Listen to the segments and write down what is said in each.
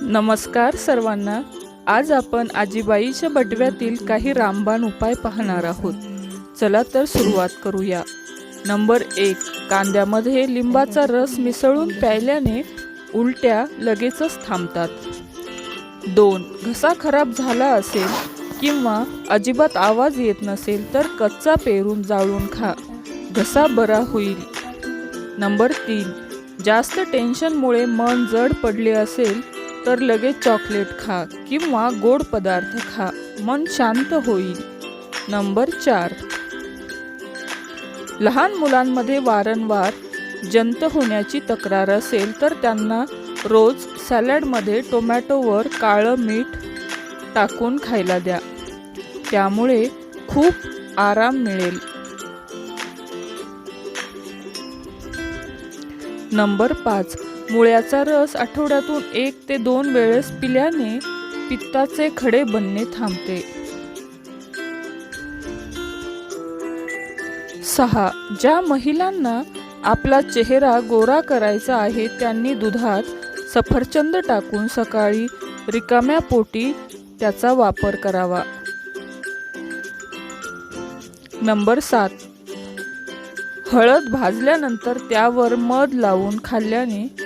नमस्कार सर्वांना. आज आपण आजीबाईच्या बटव्यातील काही रामबाण उपाय पाहणार आहोत. चला तर सुरुवात करूया. नंबर एक कांद्यामध्ये लिंबाचा रस मिसळून प्यायल्याने उलट्या लगेचच थांबतात. दोन घसा खराब झाला असेल किंवा अजिबात आवाज येत नसेल तर कच्चा पेरून जाळून खा. घसा बरा होईल. नंबर तीन जास्त टेन्शनमुळे मन जड पडले असेल तर लगेच चॉकलेट खा किंवा गोड पदार्थ खा. मन शांत होईल. नंबर चार. लहान मुलांमध्ये वारंवार जंत होण्याची तक्रार असेल तर त्यांना रोज सॅलडमध्ये टोमॅटोवर काळं मीठ टाकून खायला द्या. त्यामुळे खूप आराम मिळेल. नंबर पाच. मुळ्याचा रस आठवड्यातून एक ते दोन वेळेस पिल्याने पित्ताचे खडे बनणे थांबते. सहा. ज्या महिलांना आपला चेहरा गोरा करायचा आहे त्यांनी दुधात सफरचंद टाकून सकाळी रिकाम्या पोटी त्याचा वापर करावा. नंबर सात. हळद भाजल्यानंतर त्यावर मध लावून खाल्ल्याने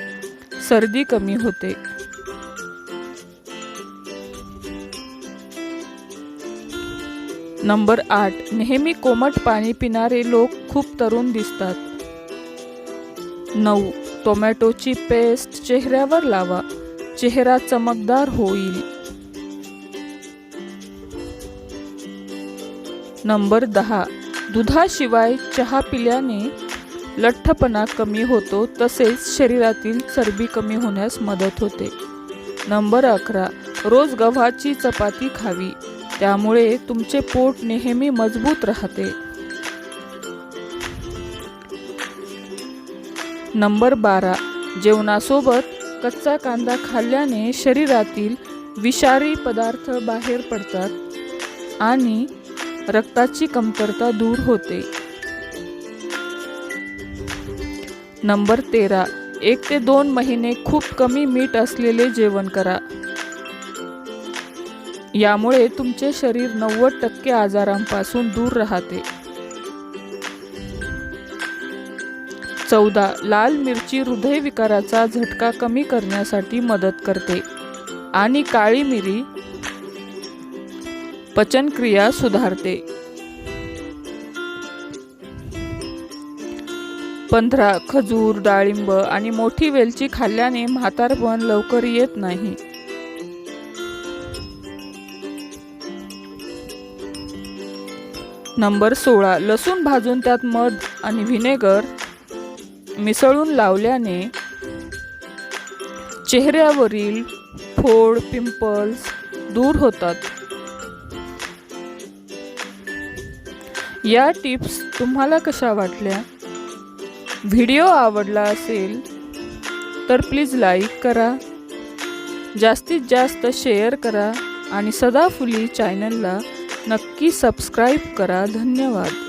सर्दी कमी होते. नंबर आठ. नेहमी कोमट पाणी पिणारे लोक खूप तरुण दिसतात. नऊ. टोमॅटोची पेस्ट चेहऱ्यावर लावा. चेहरा चमकदार होईल. नंबर दहा. दुधाशिवाय चहा पिल्याने लठ्ठपणा कमी होतो तसेच शरीरातील चरबी कमी होण्यास मदत होते. नंबर अकरा रोज गव्हाची चपाती खावी. त्यामुळे तुमचे पोट नेहमी मजबूत राहते. नंबर बारा जेवणासोबत कच्चा कांदा खाल्ल्याने शरीरातील विषारी पदार्थ बाहेर पडतात आणि रक्ताची कमतरता दूर होते. नंबर तेरा. एक ते दोन महिने खूप कमी मीठ असलेले जेवण करा. यामुळे तुमचे शरीर नव्वद टक्के आजारांपासून दूर राहते. चौदा. लाल मिरची हृदयविकाराचा झटका कमी करण्यासाठी मदत करते. आणि काळी मिरी पचनक्रिया सुधारते. पंधरा खजूर डाळिंब आणि मोठी वेलची खाल्ल्याने म्हातारपण लवकर येत नाही. नंबर सोळा लसूण भाजून त्यात मध आणि व्हिनेगर मिसळून लावल्याने चेहऱ्यावरील फोड पिंपल्स दूर होतात. या टिप्स तुम्हाला कशा वाटल्या? व्हिडिओ आवडला असेल तर प्लीज लाईक करा. जास्तीत जास्त शेअर करा आणि सदाफुली चॅनलला नक्की सबस्क्राईब करा. धन्यवाद.